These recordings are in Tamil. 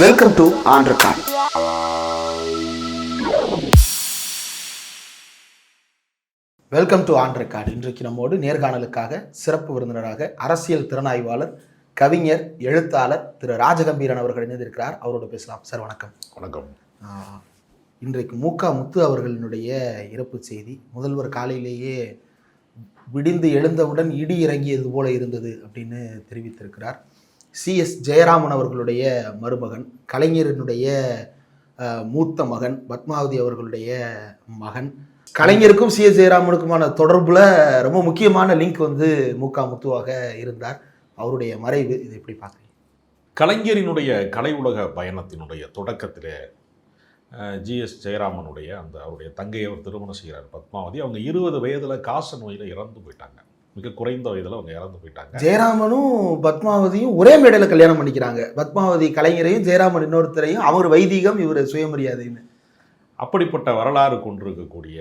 Welcome to on record welcome to on record இன்றைக்கு நம்மோடு நேர்காணலுக்காக சிறப்பு விருந்தினராக அரசியல் திறனாய்வாளர் கவிஞர் எழுத்தாளர் திரு ராஜகம்பீரன் அவர்கள் இணைந்திருக்கிறார். அவரோடு பேசலாம். சார் வணக்கம். வணக்கம். இன்றைக்கு மூக்கா முத்து அவர்களினுடைய இறப்பு செய்தி முதல்வர் காலையிலேயே விடிந்து எழுந்தவுடன் இடி இறங்கியது போல இருந்தது அப்படின்னு தெரிவித்திருக்கிறார். சிஎஸ் ஜெயராமன் அவர்களுடைய மருமகன் கலைஞரினுடைய மூத்த மகன் பத்மாவதி அவர்களுடைய மகன். கலைஞருக்கும் சிஎஸ் ஜெயராமனுக்குமான தொடர்புல ரொம்ப முக்கியமான லிங்க் வந்து மூக்கா முத்துவாக இருந்தார். அவருடைய மறைவு இது எப்படி பார்க்குறீங்க? கலைஞரினுடைய கலை உலக பயணத்தினுடைய தொடக்கத்தில் ஜிஎஸ் ஜெயராமனுடைய அந்த அவருடைய தங்கையை அவர் திருமணம் செய்கிறார். பத்மாவதி அவங்க இருபது வயதில் காச நோயில் இறந்து போயிட்டாங்க. மிக குறைந்த வயதில் அவங்க இறந்து போயிட்டாங்க. ஜெயராமனும் பத்மாவதியும் ஒரே மேடையில் கல்யாணம் பண்ணிக்கிறாங்க. பத்மாவதி கலைஞரையும் ஜெயராமன் இன்னொருத்தரையும் அவர் வைதீகம் இவர் சுயமரியாதைன்னு. அப்படிப்பட்ட வரலாறு கொண்டிருக்கக்கூடிய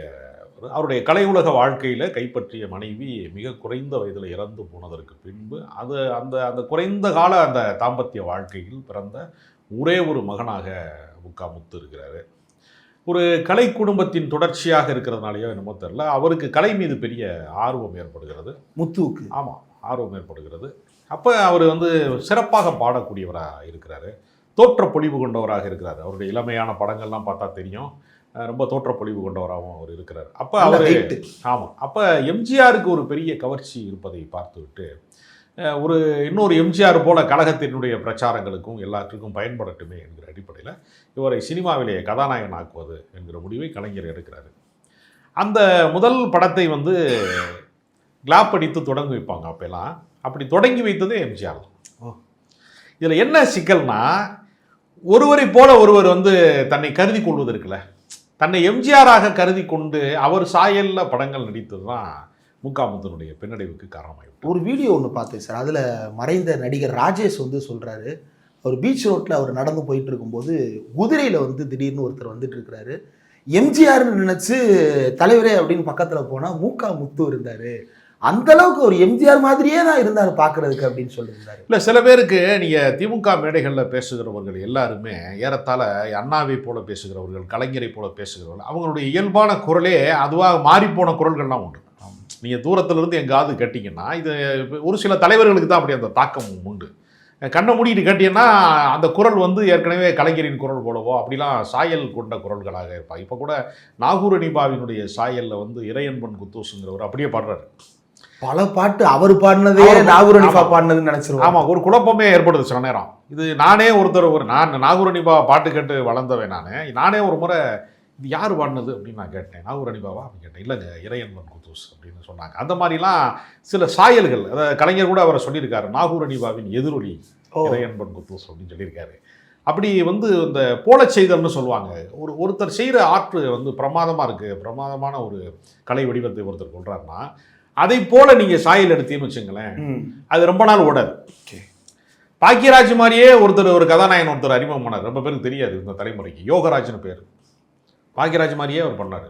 அவருடைய கலை உலக வாழ்க்கையில் கைப்பற்றிய மனைவி மிக குறைந்த வயதில் இறந்து போனதற்கு பின்பு அது அந்த அந்த குறைந்த கால அந்த தாம்பத்திய வாழ்க்கையில் பிறந்த ஒரே ஒரு மகனாக முக்கா முத்து இருக்கிறாரு. ஒரு கலை குடும்பத்தின் தொடர்ச்சியாக இருக்கிறதுனாலயோ என்னமோ தெரில அவருக்கு கலை மீது பெரிய ஆர்வம் ஏற்படுகிறது. முத்துவுக்கு. ஆமாம் ஆர்வம் ஏற்படுகிறது. அப்போ அவர் வந்து சிறப்பாக பாடக்கூடியவராக இருக்கிறாரு. தோற்ற பொலிவு கொண்டவராக இருக்கிறார். அவருடைய இளமையான படங்கள்லாம் பார்த்தா தெரியும். ரொம்ப தோற்ற பொலிவு கொண்டவராகவும் அவர் இருக்கிறார். அப்போ அவர். ஆமாம் அப்போ எம்ஜிஆருக்கு ஒரு பெரிய கவர்ச்சி இருப்பதை பார்த்துவிட்டு ஒரு இன்னொரு எம்ஜிஆர் போல கழகத்தினுடைய பிரச்சாரங்களுக்கும் எல்லாற்றுக்கும் பயன்படட்டுமே என்கிற அடிப்படையில் இவரை சினிமாவிலே கதாநாயகன் ஆக்குவது என்கிற முடிவை கலைஞர் எடுக்கிறாரு. அந்த முதல் படத்தை வந்து கிளாப் அடித்து தொடங்கி வைப்பாங்க அப்பெல்லாம். அப்படி தொடங்கி வைத்ததே எம்ஜிஆர் ஓ. இதில் என்ன சிக்கல்னா ஒருவரை போல ஒருவர் வந்து தன்னை கருதி கொள்வது இருக்குல்ல. தன்னை எம்ஜிஆராக கருதி கொண்டு அவர் சாயல்ல படங்கள் நடித்தது தான் முக்காமுத்தனுடைய பின்னடைவுக்கு காரணமாயிவிட்டு ஒரு வீடியோ ஒன்று பார்த்தேன் சார். அதில் மறைந்த நடிகர் ராஜேஷ் வந்து சொல்கிறாரு அவர் பீச் ரோட்டில் அவர் நடந்து போயிட்டு இருக்கும்போது குதிரையில் வந்து திடீர்னு ஒருத்தர் வந்துட்டு இருக்கிறாரு. எம்ஜிஆர்னு நினச்சி தலைவரே அப்படின்னு பக்கத்தில் போனால் மூக்கா முத்து இருந்தார். அந்த அளவுக்கு ஒரு எம்ஜிஆர் மாதிரியே தான் இருந்தார் பார்க்கறதுக்கு அப்படின்னு சொல்லியிருந்தாரு. இல்லை சில பேருக்கு நீங்கள் திமுக மேடைகளில் பேசுகிறவர்கள் எல்லாருமே ஏறத்தாழ அண்ணாவை போல பேசுகிறவர்கள் கலைஞரை போல பேசுகிறவர்கள் அவங்களுடைய இயல்பான குரலே அதுவாக மாறிப்போன குரல்கள்லாம் உண்டு. நீங்கள் தூரத்திலிருந்து எங்காவது கேட்டிங்கன்னா இது ஒரு சில தலைவர்களுக்கு தான் அப்படி அந்த தாக்கம் உண்டு. கண்ணை மூடிட்டு கேட்டீங்கன்னா அந்த குரல் வந்து ஏற்கனவே கலைஞரின் குரல் போலவோ அப்படிலாம் சாயல் கொண்ட குரல்களாக இருப்பாங்க. இப்போ கூட நாகூர் அனிபாவினுடைய சாயலில் வந்து இறையன்பன் குத்தூசுங்கிறவர் அப்படியே பாடுறாரு. பல பாட்டு அவர் பாடினதே நாகூரனிஃபா ஆமா. பாடினதுன்னு நினச்சிருவாங்க ஆமாம் ஒரு குழப்பமே ஏற்படுது சில நேரம். இது நானே ஒருத்தர் ஒரு நான் நாகூர் அனிபா பாட்டு கேட்டு வளர்ந்தவன் நான். நானே ஒரு முறை இது யார் பாடினது அப்படின்னு நான் கேட்டேன். நாகூர் அனிபாவா அப்படின்னு கேட்டேன். இல்லைங்க இறையன்பன் குத்தூஸ் அப்படின்னு சொன்னாங்க. அந்த மாதிரிலாம் சில சாயல்கள் அதாவது கலைஞர் கூட அவரை சொல்லியிருக்காரு. நாகூர் அனிபாவின் எதிரொலி இறையன்பன் குத்தூஸ் அப்படின்னு சொல்லியிருக்காரு. அப்படி வந்து இந்த போலச் செய்தல்னு சொல்லுவாங்க. ஒரு ஒருத்தர் செய்கிற ஆர்ட் வந்து பிரமாதமாக இருக்குது பிரமாதமான ஒரு கலை வடிவத்தை ஒருத்தர் கொள்றாருன்னா அதை போல நீங்கள் சாயல் எடுத்தீங்கன்னு வச்சுங்களேன் அது ரொம்ப நாள் ஓடாது. பாக்கியராஜ் மாதிரியே ஒருத்தர் ஒரு கதாநாயகன் ஒருத்தர் அறிமுகம் பண்ணார் ரொம்ப பேருக்கு தெரியாது இந்த தலைமுறைக்கு. யோகராஜ்னு பேர். பாக்கியராஜ் மாதிரியே அவர் பண்ணார்.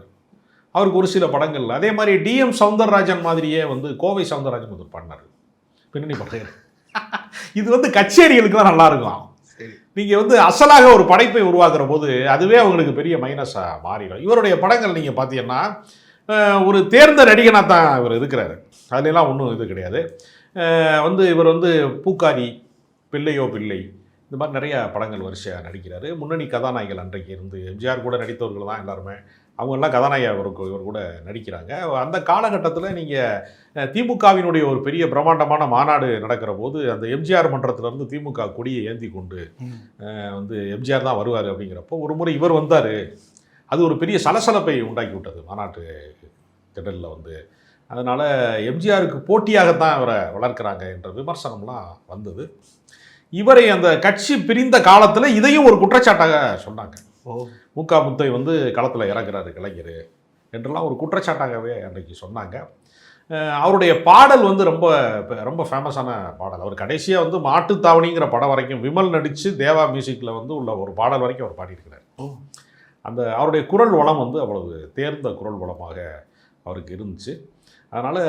அவருக்கு ஒரு சில படங்கள் அதே மாதிரி டிஎம் சவுந்தரராஜன் மாதிரியே வந்து கோவை சவுந்தரராஜன் ஒருத்தர் பண்ணார். பின்னணி படையர் இது வந்து கச்சேரிகளுக்கு தான் நல்லா இருக்கும் சரி. நீங்கள் வந்து அசலாக ஒரு படைப்பை உருவாக்குற போது அதுவே அவங்களுக்கு பெரிய மைனஸாக மாறிடும். இவருடைய படங்கள் நீங்கள் பார்த்தீங்கன்னா ஒரு தேர்ந்த நடிகனாக தான் இவர் இருக்கிறாரு. அதுலலாம் ஒன்றும் இது கிடையாது. வந்து இவர் வந்து பூக்காரி பிள்ளையோ பிள்ளை இந்த மாதிரி நிறைய படங்கள் வரிசையாக நடிக்கிறாரு. முன்னணி கதாநாயகிகள் அன்றைக்கு இருந்து எம்ஜிஆர் கூட நடித்தவர்கள் தான் எல்லாருமே. அவங்கெல்லாம் கதாநாயகி அவருக்கு இவர் கூட நடிக்கிறாங்க. அந்த காலகட்டத்தில் நீங்கள் திமுகவினுடைய ஒரு பெரிய பிரம்மாண்டமான மாநாடு நடக்கிற போது அந்த எம்ஜிஆர் மன்றத்திலிருந்து திமுக கொடியை ஏந்தி கொண்டு வந்து எம்ஜிஆர் தான் வருவார் அப்படிங்கிறப்போ ஒரு முறை இவர் வந்தார். அது ஒரு பெரிய சலசலப்பை உண்டாக்கி விட்டது மாநாட்டு திடலில் வந்து. அதனால் எம்ஜிஆருக்கு போட்டியாகத்தான் இவரை வளர்க்குறாங்க என்ற விமர்சனம்லாம் வந்தது. இவரை அந்த கட்சி பிரிந்த காலத்தில் இதையும் ஒரு குற்றச்சாட்டாக சொன்னாங்க. முக்கா முத்தை வந்து களத்தில் இறங்குறாரு கலைஞர் என்றெல்லாம் ஒரு குற்றச்சாட்டாகவே அன்றைக்கு சொன்னாங்க. அவருடைய பாடல் வந்து ரொம்ப ரொம்ப ஃபேமஸான பாடல். அவர் கடைசியாக வந்து மாட்டுத்தாவணிங்கிற படம் வரைக்கும் விமல் நடித்து தேவா மியூசிக்கில் வந்து உள்ள ஒரு பாடல் வரைக்கும் அவர் பாடியிருக்கிறார். அந்த அவருடைய குரல் வளம் வந்து அவ்வளவு தேர்ந்த குரல் வளமாக அவருக்கு இருந்துச்சு. அதனால்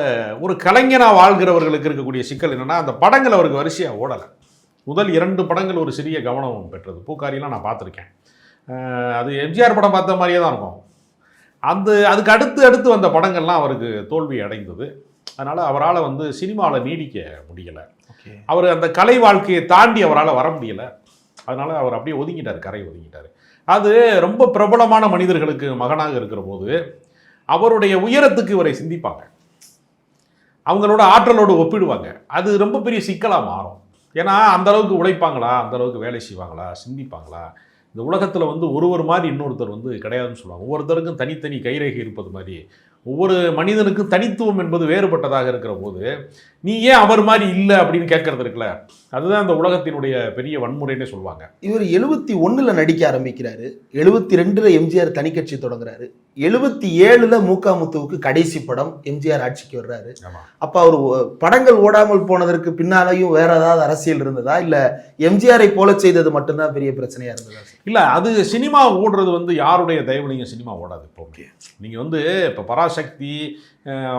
ஒரு கலைஞனாக வாழ்கிறவர்களுக்கு இருக்கக்கூடிய சிக்கல் என்னென்னா அந்த படங்கள் அவருக்கு வரிசையாக ஓடலை. முதல் இரண்டு படங்கள் ஒரு சிறிய கவனம் பெற்றது. பூக்காரிலாம் நான் பார்த்துருக்கேன். அது எம்ஜிஆர் படம் பார்த்த மாதிரியே தான் இருக்கும். அந்த அதுக்கு அடுத்து அடுத்து வந்த படங்கள்லாம் அவருக்கு தோல்வி அடைந்தது. அதனால் அவரால் வந்து சினிமாவில் நீடிக்க முடியலை. அவர் அந்த கலை வாழ்க்கையை தாண்டி அவரால் வர முடியல. அதனால அவர் அப்படியே ஒதுங்கிட்டார் கரை ஒதுங்கிட்டார். அது ரொம்ப பிரபலமான மனிதர்களுக்கு மகனாக இருக்கிற போது அவருடைய உயரத்துக்கு இவரை சிந்திப்பாங்க. அவங்களோட ஆற்றலோடு ஒப்பிடுவாங்க. அது ரொம்ப பெரிய சிக்கலாக மாறும். ஏன்னா அந்த அளவுக்கு உழைப்பாங்களா? அந்த அளவுக்கு வேலை செய்வாங்களா? சிந்திப்பாங்களா? இந்த உலகத்தில் வந்து ஒருவர் மாதிரி இன்னொருத்தர் வந்து கிடையாதுன்னு சொல்லுவாங்க. ஒவ்வொருத்தருக்கும் தனித்தனி கைரேகை இருப்பது மாதிரி. ஒவ்வொரு மனிதனுக்கும் தனித்துவம் என்பது வேறுபட்டதாக இருக்கிற போது நீ ஏன் அவர் மாதிரி இல்லை? அப்படின்னு கேட்கறது இருக்குல்ல. அதுதான் இந்த உலகத்தினுடைய பெரிய வன்முறைன்னே சொல்லுவாங்க. இவர் எழுபத்தி ஒண்ணுல நடிக்க ஆரம்பிக்கிறாரு. எழுபத்தி ரெண்டுல எம்ஜிஆர் தனி கட்சி தொடங்குறாரு. எழுபத்தி ஏழுல முத்துவுக்கு கடைசி படம் எம்ஜிஆர் ஆட்சிக்கு வர்றாரு. அப்ப அவர் படங்கள் ஓடாமல் போனதற்கு பின்னாலையும் வேற ஏதாவது அரசியல் இருந்ததா? இல்ல எம்ஜிஆரை போல செய்தது மட்டும்தான் பெரிய பிரச்சனையா இருந்ததா இல்லை அது சினிமா ஓடுறது வந்து யாருடைய தயவுலையும் சினிமா ஓடாது இப்போ. நீங்கள் வந்து இப்போ பராசக்தி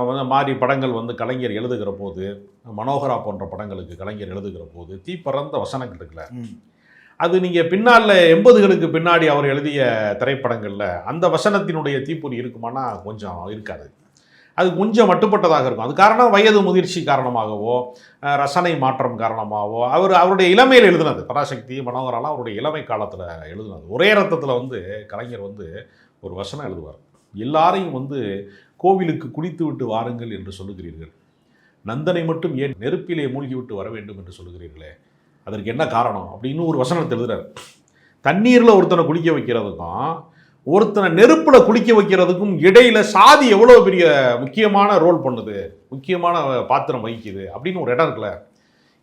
வந்து மாதிரி படங்கள் வந்து கலைஞர் எழுதுகிற போது மனோகரா போன்ற படங்களுக்கு கலைஞர் எழுதுகிற போது தீ பறந்த வசனங்கள் இருக்குல்ல. அது நீங்கள் பின்னால் எண்பதுகளுக்கு பின்னாடி அவர் எழுதிய திரைப்படங்களில் அந்த வசனத்தினுடைய தீப்பொறி இருக்குமானா கொஞ்சம் இருக்காது. அது கொஞ்சம் மட்டுப்பட்டதாக இருக்கும். அது காரணம் வயது முதிர்ச்சி காரணமாகவோ ரசனை மாற்றம் காரணமாகவோ அவர் அவருடைய இளமையில் எழுதினது. பராசக்தி மனோகராலாம் அவருடைய இளமை காலத்தில் எழுதினது. ஒரே ரத்தத்தில் வந்து கலைஞர் வந்து ஒரு வசனம் எழுதுவார். எல்லாரையும் வந்து கோவிலுக்கு குளித்து விட்டு வாருங்கள் என்று சொல்லுகிறீர்கள். நந்தனை மட்டும் ஏன் நெருப்பிலே மூழ்கி விட்டு வர வேண்டும் என்று சொல்லுகிறீர்களே? அதற்கு என்ன காரணம்? அப்படின்னு ஒரு வசனத்தை எழுதுறாரு. தண்ணீரில் ஒருத்தனை குளிக்க வைக்கிறதுக்கும் ஒருத்தனை நெருப்பில் குளிக்க வைக்கிறதுக்கும் இடையில சாதி எவ்வளோ பெரிய முக்கியமான ரோல் பண்ணுது முக்கியமான பாத்திரம் வகிக்குது அப்படின்னு ஒரு இடம் இருக்குல்ல.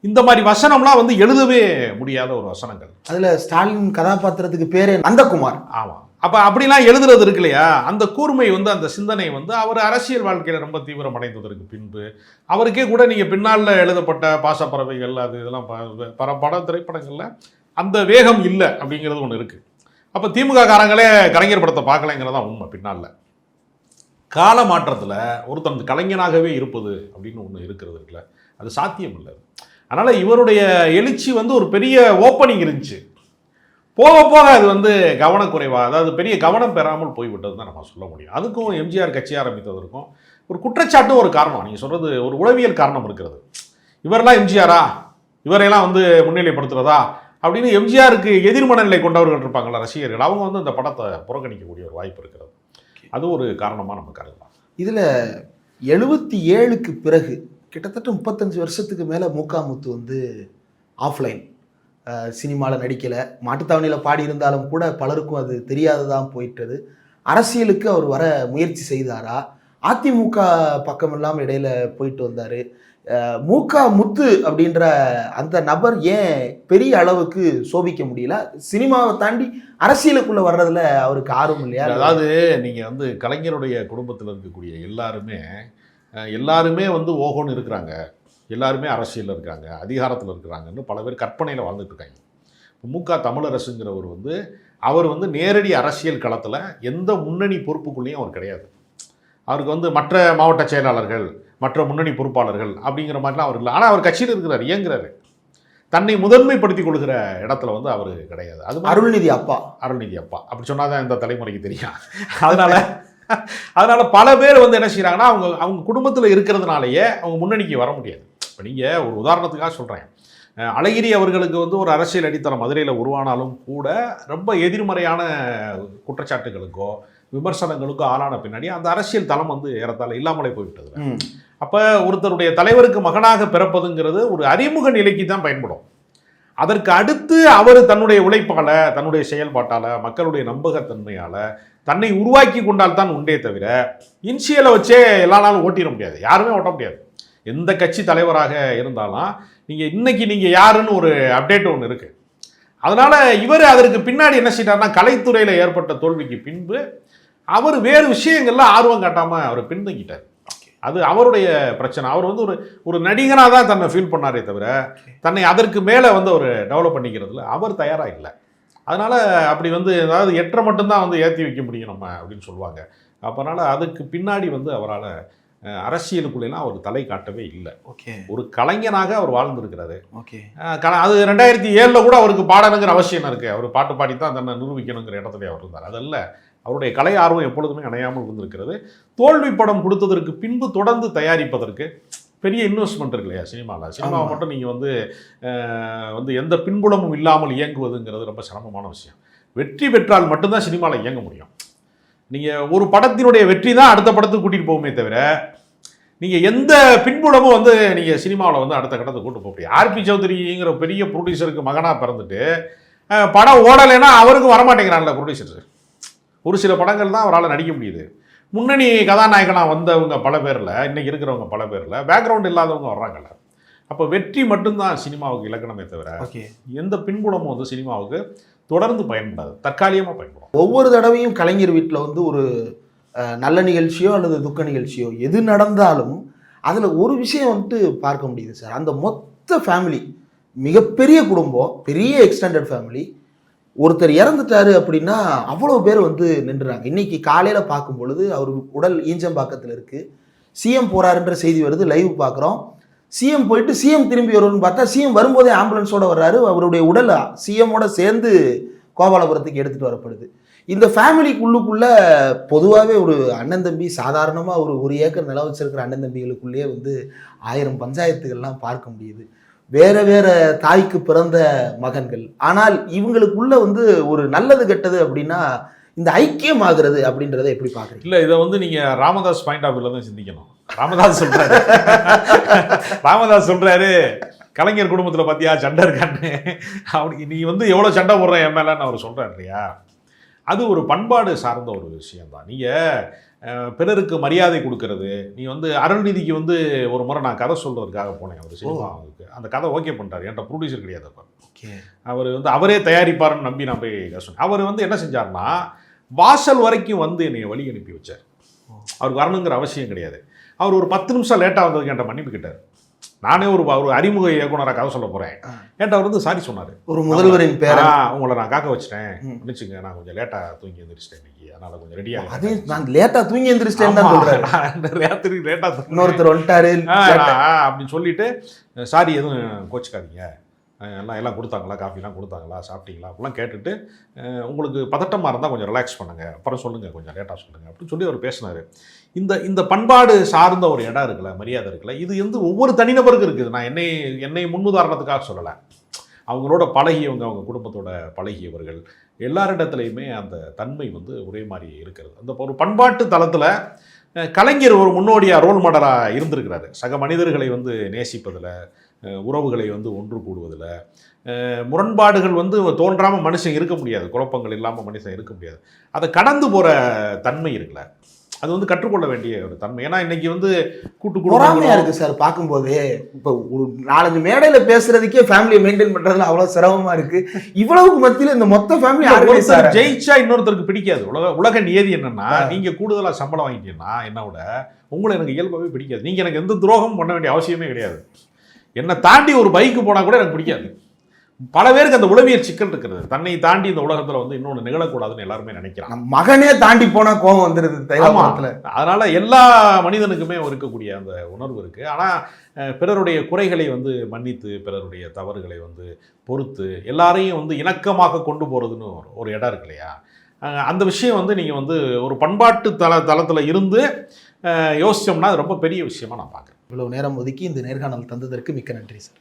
இந்த மாதிரி வசனம்லாம் வந்து எழுதவே முடியாத ஒரு வசனங்கள். அதுல ஸ்டாலின் கதாபாத்திரத்துக்கு பேரே நந்தகுமார். ஆமாம் அப்போ அப்படிலாம் எழுதுறது இருக்கு இல்லையா? அந்த கூர்மை வந்து அந்த சிந்தனை வந்து அவர் அரசியல் வாழ்க்கையில் ரொம்ப தீவிரமடைந்ததற்கு பின்பு அவருக்கே கூட நீங்கள் பின்னால் எழுதப்பட்ட பாசப்பறவைகள் அது இதெல்லாம் பட திரைப்படங்களில் அந்த வேகம் இல்லை அப்படிங்கிறது ஒன்று இருக்குது அப்போ திமுக காரங்களே கலைஞர் படத்தை பார்க்கலைங்கிறதான் உண்மை பின்னால் கால மாற்றத்தில் ஒருத்தன் கலைஞனாகவே இருப்பது அப்படின்னு ஒன்று இருக்கிறது இருக்குல்ல. அது சாத்தியம் இல்லை அதனால் இவருடைய எழுச்சி வந்து ஒரு பெரிய ஓப்பனிங் இருந்துச்சு. போக போக அது வந்து கவனக்குறைவாக அதாவது பெரிய கவனம் பெறாமல் போய்விட்டது தான் நம்ம சொல்ல முடியும். அதுக்கும் எம்ஜிஆர் கட்சி ஆரம்பித்ததற்கும் ஒரு குற்றச்சாட்டும் ஒரு காரணம். நீங்கள் சொல்கிறது ஒரு உளவியல் காரணம் இருக்கிறது. இவரெல்லாம் எம்ஜிஆரா? இவரையெல்லாம் வந்து முன்னிலைப்படுத்துகிறதா அப்படின்னு எம்ஜிஆருக்கு எதிர்மனநிலை கொண்டவர்கள் இருப்பாங்களா ரசிகர்கள் அவங்க வந்து இந்த படத்தை புறக்கணிக்கக்கூடிய ஒரு வாய்ப்பு இருக்கிறது. அது ஒரு காரணமாக நம்ம கருதலாம். இதில் எழுபத்தி ஏழுக்கு பிறகு கிட்டத்தட்ட முப்பத்தஞ்சு வருஷத்துக்கு மேலே முத்து வந்து ஆஃப்லைன் சினிமாவில் நடிக்கலை. மாட்டுத்தாவணியில் பாடியிருந்தாலும் கூட பலருக்கும் அது தெரியாததான் போயிட்டது. அரசியலுக்கு அவர் வர முயற்சி செய்தாரா? அதிமுக பக்கம் இல்லாமல் இடையில போயிட்டு வந்தார். மூகா முத்து அப்படின்ற அந்த நபர் ஏன் பெரிய அளவுக்கு சோபிக்க முடியல? சினிமாவை தாண்டி அரசியலுக்குள்ள வர்றதுல அவருக்கு ஆர்வம் இல்லையா? அதாவது நீங்கள் வந்து கலைஞருடைய குடும்பத்தில் இருக்கக்கூடிய எல்லாருமே எல்லாருமே வந்து ஓகோன்னு இருக்கிறாங்க. எல்லாருமே அரசியலில் இருக்காங்க அதிகாரத்தில் இருக்கிறாங்கன்னு பல பேர் கற்பனையில் வாழ்ந்துட்டு இருக்காங்க. முக தமிழரசுங்கிறவர் வந்து அவர் வந்து நேரடி அரசியல் களத்தில் எந்த முன்னணி பொறுப்புக்குள்ளேயும் அவர் கிடையாது. அவருக்கு வந்து மற்ற மாவட்ட செயலாளர்கள் மற்ற முன்னணி பொறுப்பாளர்கள் அப்படிங்கிற மாதிரிலாம் அவர் இல்லை. ஆனால் அவர் கட்சியில் இருக்கிறார் இயங்குறாரு. தன்னை முதன்மைப்படுத்திக் கொள்கிற இடத்துல வந்து அவர் கிடையாது. அது அருள்நிதி அப்பா. அருள்நிதி அப்பா. அப்படி சொன்னாதான் இந்த தலைமுறைக்கு தெரியும். அதனால அதனால பல பேர் வந்து என்ன செய்றாங்கன்னா அவங்க அவங்க குடும்பத்தில் இருக்கிறதுனாலயே அவங்க முன்னணிக்கு வர முடியாது. இப்போ நீங்கள் ஒரு உதாரணத்துக்காக சொல்கிறேன் அழகிரி அவர்களுக்கு வந்து ஒரு அரசியல் அடித்தளம் மதுரையில் உருவானாலும் கூட ரொம்ப எதிர்மறையான குற்றச்சாட்டுகளுக்கோ விமர்சனங்களுக்கோ ஆளான பின்னாடி அந்த அரசியல் தளம் வந்து ஏறத்தாழ இல்லாமலே போய்விட்டது. அப்போ ஒருத்தருடைய தலைவருக்கு மகனாக பிறப்பதுங்கிறது ஒரு அறிமுக நிலைக்கு தான் பயன்படும். அதற்கு அடுத்து அவர் தன்னுடைய உழைப்பால் தன்னுடைய செயல்பாட்டால் மக்களுடைய நம்பகத்தன்மையால் தன்னை உருவாக்கி கொண்டால் தான் உண்டே தவிர இன்சியலை வச்சே எல்லா நாளும் ஓட்டிட முடியாது. யாருமே ஓட்ட முடியாது. எந்த கட்சி தலைவராக இருந்தாலும் நீங்கள் இன்னைக்கு நீங்கள் யாருன்னு ஒரு அப்டேட் ஒன்று இருக்குது அதனால் இவர் அதற்கு பின்னாடி என்ன செய்யறாருன்னா கலைத்துறையில் ஏற்பட்ட தோல்விக்கு பின்பு அவர் வேறு விஷயங்கள்ல ஆர்வம் காட்டாமல் அவர் பின்தங்கிட்டார். அது அவருடைய பிரச்சனை. அவர் வந்து ஒரு ஒரு நடிகனாக தான் தன்னை ஃபீல் பண்ணாரே தவிர தன்னை அதற்கு மேலே வந்து அவர் டெவலப் பண்ணிக்கிறதுல அவர் தயாராக இல்லை. அதனால் அப்படி வந்து அதாவது எட்டரை மட்டும்தான் வந்து ஏற்றி வைக்க முடியும் நம்ம அப்படின்னு சொல்லுவாங்க. அப்போனால அதுக்கு பின்னாடி வந்து அவரால் அஹ், அரசியலுக்குள்ளேலாம் அவர் தலை காட்டவே இல்லை. ஓகே. ஒரு கலைஞனாக அவர் வாழ்ந்திருக்கிறாரு. ஓகே. அது ரெண்டாயிரத்தி ஏழில் கூட அவருக்கு பாடணுங்கிற அவசியம் இருக்குது அவர் பாட்டு பாடி தான் தன்னை நிரூபிக்கணுங்கிற இடத்துல அவர் இருந்தார். அதல்ல அவருடைய கலை ஆர்வம் எப்பொழுதுமே அணையாமல் இருந்திருக்கிறது. தோல்வி படம் கொடுத்ததற்கு பின்பு தொடர்ந்து தயாரிப்பதற்கு பெரிய இன்வெஸ்ட்மெண்ட் இருக்கு இல்லையா சினிமாவில் சினிமாவை. மட்டும் நீங்கள் வந்து வந்து எந்த பின்புலமும் இல்லாமல் இயங்குவதுங்கிறது ரொம்ப சிரமமான விஷயம். வெற்றி பெற்றால் மட்டும்தான் சினிமாவில் இயங்க முடியும். நீங்கள் ஒரு படத்தினுடைய வெற்றி தான் அடுத்த படத்துக்கு கூட்டிகிட்டு போகுமே தவிர நீங்கள் எந்த பின்புலமும் வந்து நீங்கள் சினிமாவில் வந்து அடுத்த கட்டத்தை கூட்டு போக முடியும் ஆர்பி சௌத்ரிங்கிற பெரிய ப்ரொடியூசருக்கு மகனாக பிறந்துட்டு படம் ஓடலைன்னா அவருக்கும் வரமாட்டேங்கிறான்ல ப்ரொடியூசர் ஒரு சில படங்கள் தான் அவரால் நடிக்க முடியுது. முன்னணி கதாநாயகனாக வந்தவங்க பல பேரில் இன்னைக்கு இருக்கிறவங்க பல பேரில் பேக்ரவுண்ட் இல்லாதவங்க வர்றாங்கல்ல. அப்போ வெற்றி மட்டும்தான் சினிமாவுக்கு இலக்கணமே தவிர ஓகே. எந்த பின்புலமும் வந்து சினிமாவுக்கு தொடர்ந்து பயன்படாது. தற்காலிகமாக பயன்படும். ஒவ்வொரு தடவையும் கலைஞர் வீட்டில் வந்து ஒரு நல்ல நிகழ்ச்சியோ அல்லது துக்க நிகழ்ச்சியோ எது நடந்தாலும் அதில் ஒரு விஷயம் வந்துட்டு பார்க்க முடியுது சார். அந்த மொத்த ஃபேமிலி மிகப்பெரிய குடும்பம் பெரிய எக்ஸ்டெண்டட் ஃபேமிலி ஒருத்தர் இறந்துட்டாரு அப்படின்னா அவ்வளோ பேர் வந்து நின்றுறாங்க. இன்னைக்கு காலையில் பார்க்கும் பொழுது அவர் உடல் ஈஞ்சம்பாக்கத்தில் இருக்குது சிஎம் போறாருன்ற செய்தி வருது லைவ் பார்க்குறோம். சிஎம் போயிட்டு சிஎம் திரும்பி வரும்னு பார்த்தா சிஎம் வரும்போதே ஆம்புலன்ஸோட வர்றாரு. அவருடைய உடல் சிஎம்மோட சேர்ந்து கோபாலபுரத்துக்கு எடுத்துகிட்டு வரப்படுது. இந்த ஃபேமிலிக்குள்ளுக்குள்ளே பொதுவாகவே ஒரு அண்ணன் தம்பி சாதாரணமாக ஒரு ஒரு ஏக்கர் நிலம் வச்சிருக்கிற அண்ணன் தம்பிகளுக்குள்ளேயே வந்து ஆயிரம் பஞ்சாயத்துகள்லாம் பார்க்க முடியுது. வேற வேற தாய்க்கு பிறந்த மகன்கள். ஆனால் இவங்களுக்குள்ள வந்து ஒரு நல்லது கெட்டது அப்படின்னா இந்த ஐக்கியம் ஆகுறது அப்படின்றத எப்படி பாக்குறீங்க இல்லை இதை வந்து நீங்கள் ராமதாஸ் பாயிண்ட் ஆஃப் தான் சிந்திக்கணும். ராமதாஸ் சொல்றாரு. ராமதாஸ் சொல்றாரு கலைஞர் குடும்பத்தில் பார்த்தியா சண்டை இருக்கான்னு? அவனுக்கு நீ வந்து எவ்வளோ சண்டை போடுற என் மேலேன்னு அவர் சொல்கிறார் இல்லையா? அது ஒரு பண்பாடு சார்ந்த ஒரு விஷயம்தான். நீங்கள் பிறருக்கு மரியாதை கொடுக்கறது நீ வந்து அருள்நிதிக்கு வந்து ஒரு முறை நான் கதை சொல்கிறதுக்காக போனேன் அவர் சினிமாவுக்கு அந்த கதை ஓகே பண்ணிட்டார். என்கிட்ட ப்ரொடியூசர் கிடையாது அப்போ. ஓகே. அவர் வந்து அவரே தயாரிப்பாருன்னு நம்பி நான் போய் சொன்னேன். அவர் வந்து என்ன செஞ்சார்னா வாசல் வரைக்கும் வந்து என்னை வழி அனுப்பி வச்சார். அவருக்கு வரணுங்கிற அவசியம் கிடையாது. அவர் ஒரு பத்து நிமிஷம் லேட்டாக வந்ததுக்கு என்கிட்ட மன்னிப்பு கேட்டார். நானே ஒரு ஒரு அறிமுக இயக்குனராக கதை சொல்ல போகிறேன் ஆ. என்கிட்ட அவர் வந்து சாரி சொன்னார். ஒரு முதல்வரின் பேரன். உங்களை நான் காக்க வச்சிட்டேன். மன்னிச்சுங்க நான் கொஞ்சம் லேட்டாக தூங்கி எழுந்திரிச்சிட்டேன் இன்னைக்கு. அதனால் கொஞ்சம் ரெடியாக அது நான் லேட்டா தூங்கி எந்திரிச்சிட்டேன்னு தான் சொல்றாரு. ராத்திரி லேட்டாக இன்னொருத்தர் வந்துட்டாரு அப்படின்னு சொல்லிட்டு சாரி எதுவும் கோச்சிக்காதீங்க. எல்லாம் எல்லாம் கொடுத்தாங்களா? காஃபிலாம் கொடுத்தாங்களா? சாப்பிட்டீங்களா? அப்படிலாம் கேட்டுட்டு உங்களுக்கு பதட்டமாக இருந்தால் கொஞ்சம் ரிலாக்ஸ் பண்ணுங்கள் அப்புறம் சொல்லுங்கள் கொஞ்சம் லேட்டாக சொல்லுங்கள் அப்படின்னு சொல்லி அவர் பேசினார். இந்த இந்த பண்பாடு சார்ந்த ஒரு இடம் இருக்குல்ல மரியாதை இருக்குல்ல இது வந்து ஒவ்வொரு தனிநபருக்கு இருக்குது. நான் என்னை என்னை முன்னுதாரணத்துக்காக சொல்லலை. அவங்களோட பழகியவங்க அவங்க குடும்பத்தோட பழகியவர்கள் எல்லாரிடத்துலையுமே அந்த தன்மை வந்து ஒரே மாதிரி இருக்கிறது. அந்த ஒரு பண்பாட்டு தளத்தில் கலைஞர் ஒரு முன்னோடியாக ரோல் மாடலாக இருந்திருக்கிறாரு. சக மனிதர்களை வந்து நேசிப்பதில் உறவுகளை வந்து ஒன்று கூடுவதில் முரண்பாடுகள் வந்து தோன்றாமல் மனுஷன் இருக்க முடியாது. குழப்பங்கள் இல்லாமல் மனுஷன் இருக்க முடியாது. அதை கடந்து போகிற தன்மை இருக்குல்ல. அது வந்து கற்றுக்கொள்ள வேண்டிய ஒரு தன்மை. ஏன்னா இன்னைக்கு வந்து கூட்டு பொறாமையா குடும்பங்களோ இருக்கு சார். பார்க்கும்போது இப்போ ஒரு நாலஞ்சு மேடையில பேசுறதுக்கே ஃபேமிலியை மெயின்டைன் பண்றதுல அவ்வளவு சிரமமா இருக்கு. இவ்வளவுக்கு மத்தியில இந்த மொத்த ஃபேமிலி சார் ஒருத்தர் ஜெயிச்சா இன்னொருத்தருக்கு பிடிக்காது. உலக உலக நியதி என்னன்னா ஆ. நீங்க கூடுதலா சம்பளம் வாங்கிட்டீங்கன்னா என்ன விட உங்களை எனக்கு இயல்பாகவே பிடிக்காது. நீங்க எனக்கு எந்த துரோகமும் பண்ண வேண்டிய அவசியமே கிடையாது. என்னை தாண்டி ஒரு பைக்கு போனா கூட எனக்கு பிடிக்காது. பல பேருக்கு அந்த உளவியல் சிக்கல் இருக்கிறது தன்னை தாண்டி இந்த உலகத்துல வந்து இன்னொன்று நிகழக்கூடாதுன்னு எல்லாருமே நினைக்கிறாங்க. மகனே தாண்டி போனா கோபம் வந்துருது தைலத்துல அதனால எல்லா மனிதனுக்குமே இருக்கக்கூடிய அந்த உணர்வு இருக்கு. ஆனா அஹ், பிறருடைய குறைகளை வந்து மன்னித்து பிறருடைய தவறுகளை வந்து பொறுத்து எல்லாரையும் வந்து இணக்கமாக கொண்டு போறதுன்னு ஒரு- இடம் இருக்கு இல்லையா? அந்த விஷயம் வந்து நீங்க வந்து ஒரு பண்பாட்டு தள தளத்துல இருந்து அஹ், யோசிச்சோம்னா அது ரொம்ப பெரிய விஷயமா நான் பார்க்குறேன். இவ்வளவு நேரம் ஒதுக்கி இந்த நேர்காணல் தந்ததற்கு மிக்க நன்றி சார்.